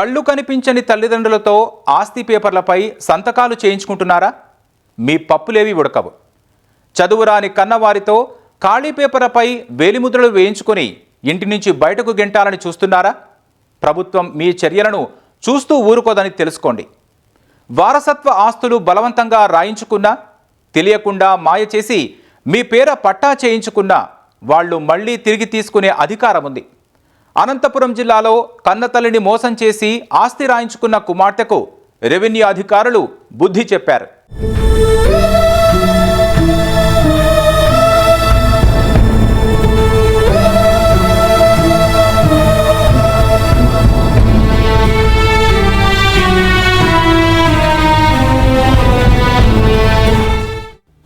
కళ్ళు కనిపించని తల్లిదండ్రులతో ఆస్తి పేపర్లపై సంతకాలు చేయించుకుంటున్నారా? మీ పప్పులేవి ఉడకవు. చదువురాని కన్నవారితో ఖాళీ పేపర్లపై వేలిముద్రలు వేయించుకొని ఇంటి నుంచి బయటకు గెంటాలని చూస్తున్నారా? ప్రభుత్వం మీ చర్యలను చూస్తూ ఊరుకోదని తెలుసుకోండి. వారసత్వ ఆస్తులు బలవంతంగా రాయించుకున్నా తెలియకుండా మాయ చేసి మీ పేర పట్టా చేయించుకున్నా వాళ్ళు మళ్ళీ తిరిగి తీసుకునే అధికారం ఉంది అనంతపురం జిల్లాలో కన్నతల్లిని మోసం చేసి ఆస్తి రాయించుకున్న కుమార్తెకు రెవెన్యూ అధికారులు బుద్ధి చెప్పారు.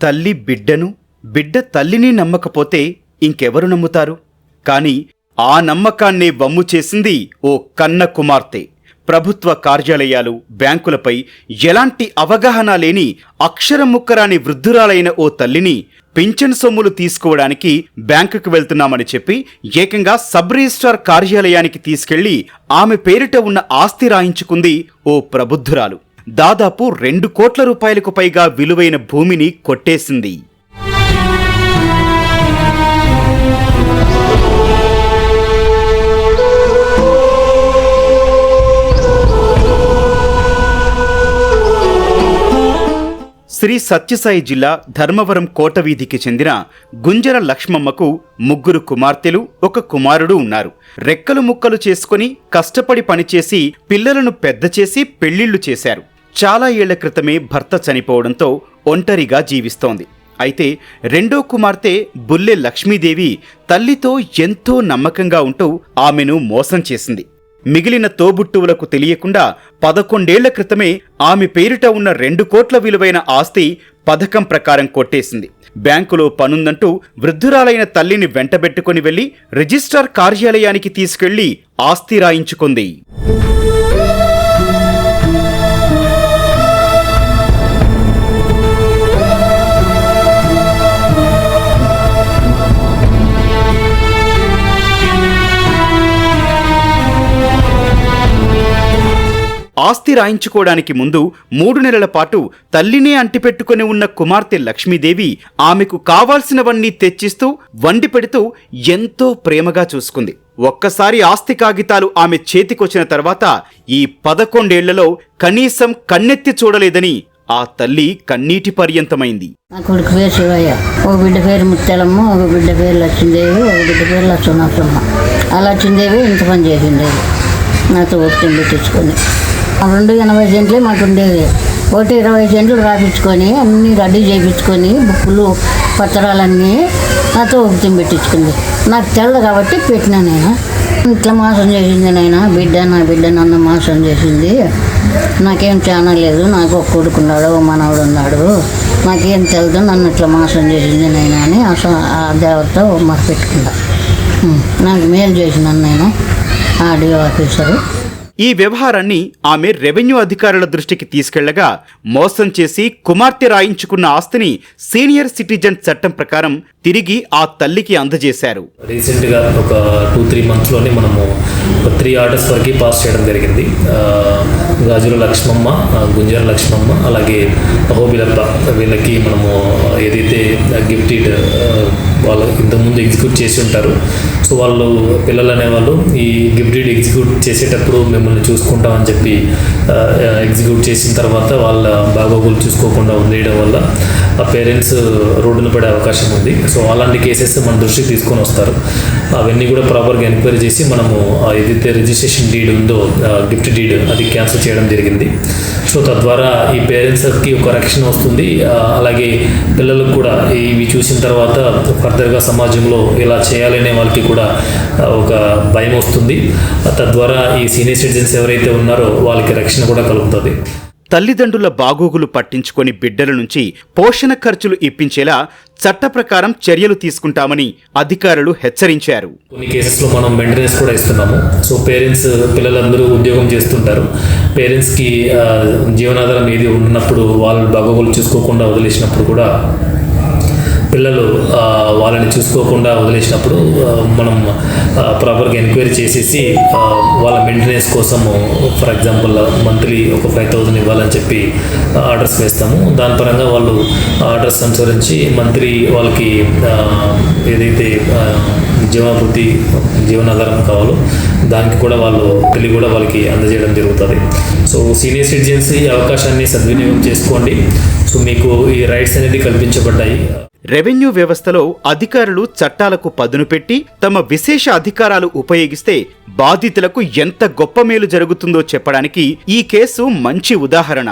తల్లి బిడ్డను బిడ్డ తల్లిని నమ్మకపోతే ఇంకెవరు నమ్ముతారు? కానీ ఆ నమ్మకాన్నే వమ్ము చేసింది ఓ కన్న కుమార్తె. ప్రభుత్వ కార్యాలయాలు బ్యాంకులపై ఎలాంటి అవగాహన లేని అక్షరం ముక్కరాని వృద్ధురాలైన ఓ తల్లిని పింఛన్ సొమ్ములు తీసుకోవడానికి బ్యాంకుకు వెళ్తున్నామని చెప్పి ఏకంగా సబ్ రిజిస్ట్రార్ కార్యాలయానికి తీసుకెళ్ళి ఆమె పేరిట ఉన్న ఆస్తి రాయించుకుంది ఓ ప్రబుద్ధురాలు. దాదాపు రెండు కోట్ల రూపాయలకు పైగా విలువైన భూమిని కొట్టేసింది. సత్యసాయి జిల్లా ధర్మవరం కోటవీధికి చెందిన గుంజర లక్ష్మమ్మకు ముగ్గురు కుమార్తెలు ఒక కుమారుడు ఉన్నారు. రెక్కలు ముక్కలు చేసుకుని కష్టపడి పనిచేసి పిల్లలను పెద్ద చేసి పెళ్ళిళ్ళు చేశారు. చాలా ఏళ్ళ క్రితమే భర్త చనిపోవడంతో ఒంటరిగా జీవిస్తోంది. అయితే రెండో కుమార్తె బుల్లె లక్ష్మీదేవి తల్లితో ఎంతో నమ్మకంగా ఉంటూ ఆమెను మోసం చేసింది. మిగిలిన తోబుట్టువులకు తెలియకుండా పదకొండేళ్ళ క్రితమే ఆమె పేరిట ఉన్న రెండు కోట్ల విలువైన ఆస్తి పథకం ప్రకారం కొట్టేసింది. బ్యాంకులో పనుందంటూ వృద్ధురాలైన తల్లిని వెంటబెట్టుకుని వెళ్ళి రిజిస్ట్రార్ కార్యాలయానికి తీసుకెళ్ళి ఆస్తి రాయించుకుంది. ఆస్తి రాయించుకోవడానికి ముందు మూడు నెలల పాటు తల్లినే అంటిపెట్టుకుని ఉన్న కుమార్తె లక్ష్మీదేవి ఆమెకు కావాల్సినవన్నీ తెచ్చిస్తూ వండి పెడుతూ ఎంతో ప్రేమగా చూసుకుంది. ఒక్కసారి ఆస్తి కాగితాలు ఆమె చేతికొచ్చిన తర్వాత ఈ పదకొండేళ్ళలో కనీసం కన్నెత్తి చూడలేదని ఆ తల్లి కన్నీటి పర్యంతమైంది. నా కొడుకు పేరు శివయ్య. ఓ బిడ్డ పేరు ముత్యాలమ్మ ఒక బిడ్డ పేరు లక్ష్మీదేవి ఒక బిడ్డ పేరు లక్ష్మణాసమ్మ ఆ లక్ష్మీదేవి ఇంత పని చేసిండేది నాతో ఒత్తిడి తెచ్చుకొని రెండు ఎనభై సెంట్లే మాకు ఉండేది. ఒకటి ఇరవై సెంట్లు రాపించుకొని అన్నీ రెడీ చేయించుకొని బుక్కులు పత్రాలన్నీ నాతో ఒకటి పెట్టించుకుంది నాకు తెల్ల కాబట్టి పెట్టినా నేను. ఇట్లా మోసం చేసింది నాయన బిడ్డ నా బిడ్డ నన్ను మోసం చేసింది. నాకేం చాలా లేదు నాకు ఒక కొడుకున్నాడు ఒక మనవడు ఉన్నాడు. నాకేం తెలియదు నన్ను ఇట్లా మోసం చేసింది నాయన అని అసలు ఆ దేవత మొక్క పెట్టుకున్నా. నాకు మేలు చేసినాను నేను ఆడియో ఆఫీసరు. ఈ వ్యవహారాన్ని ఆమె రెవెన్యూ అధికారుల దృష్టికి తీసుకెళ్ళగా మోసం చేసి కుమార్తె రాయించుకున్న ఆస్తిని సీనియర్ సిటిజన్ చట్టం ప్రకారం తిరిగి ఆ తల్లికి అందజేశారు. రీసెంట్గా ఒక టూ త్రీ మంత్స్లోనే మనము త్రీ ఆర్డర్స్ వరకు పాస్ చేయడం జరిగింది. గాజుల లక్ష్మమ్మ గుంజర లక్ష్మమ్మ అలాగే అహోబిలప్ప వీళ్ళకి మనము ఏదైతే గిఫ్టెడ్ వాళ్ళు ఇంతకుముందు ఎగ్జిక్యూట్ చేసి ఉంటారు. సో వాళ్ళు పిల్లలు అనేవాళ్ళు ఈ గిఫ్టెడ్ ఎగ్జిక్యూట్ చేసేటప్పుడు మిమ్మల్ని చూసుకుంటామని చెప్పి ఎగ్జిక్యూట్ చేసిన తర్వాత వాళ్ళ బాగోగులు చూసుకోకుండా వదిలేయడం వల్ల ఆ పేరెంట్స్ రోడ్డున పడే అవకాశం ఉంది. సో అలాంటి కేసెస్ మన దృష్టికి తీసుకొని వస్తారు. అవన్నీ కూడా ప్రాపర్గా ఎంక్వైరీ చేసి మనము ఏదైతే రిజిస్ట్రేషన్ డీడ్ ఉందో గిఫ్ట్ డీడ్ అది క్యాన్సిల్ చేయడం జరిగింది. సో తద్వారా ఈ పేరెంట్స్కి ఒక రక్షణ వస్తుంది. అలాగే పిల్లలకు కూడా ఇవి చూసిన తర్వాత ఫర్దర్గా సమాజంలో ఇలా చేయాలనే వాళ్ళకి కూడా ఒక భయం వస్తుంది. తద్వారా ఈ సీనియర్ సిటిజన్స్ ఎవరైతే ఉన్నారో వాళ్ళకి రక్షణ కూడా కలుగుతుంది. తల్లిదండ్రుల బాగోగులు పట్టించుకొని బిడ్డల నుంచి పోషణ ఖర్చులు ఇప్పించేలా చట్ట ప్రకారం చర్యలు తీసుకుంటామని అధికారులు హెచ్చరించారు. కొన్ని కేసెస్లో మనం మెయింటెనెన్స్ కూడా ఇస్తున్నాము. సో పేరెంట్స్ పిల్లలందరూ ఉద్యోగం చేస్తుంటారు. పేరెంట్స్కి జీవనాధారం ఏది ఉన్నప్పుడు వాళ్ళు బాగోగులు చూసుకోకుండా వదిలేసినప్పుడు కూడా పిల్లలు వాళ్ళని చూసుకోకుండా వదిలేసినప్పుడు మనం ప్రాపర్గా ఎంక్వైరీ చేసేసి వాళ్ళ మెయింటెనెన్స్ కోసము ఫర్ ఎగ్జాంపుల్ మంత్లీ ఒక ఫైవ్ థౌజండ్ ఇవ్వాలని చెప్పి ఆర్డర్స్ వేస్తాము. దాని పరంగా వాళ్ళు ఆర్డర్స్ అనుసరించి మంత్లీ వాళ్ళకి ఏదైతే ఆ, జీవనాధారం కావాలో దానికి కూడా వాళ్ళు పెళ్ళి కూడా వాళ్ళకి అందజేయడం జరుగుతుంది. సో సీనియర్ సిటిజన్స్ ఈ అవకాశాన్ని సద్వినియోగం చేసుకోండి. సో మీకు ఈ రైట్స్ అనేది కల్పించబడ్డాయి. రెవెన్యూ వ్యవస్థలో అధికారులు చట్టాలకు పదును పెట్టి తమ విశేష అధికారాలు ఉపయోగిస్తే బాధితులకు ఎంత గొప్ప మేలు జరుగుతుందో చెప్పడానికి ఈ కేసు మంచి ఉదాహరణ.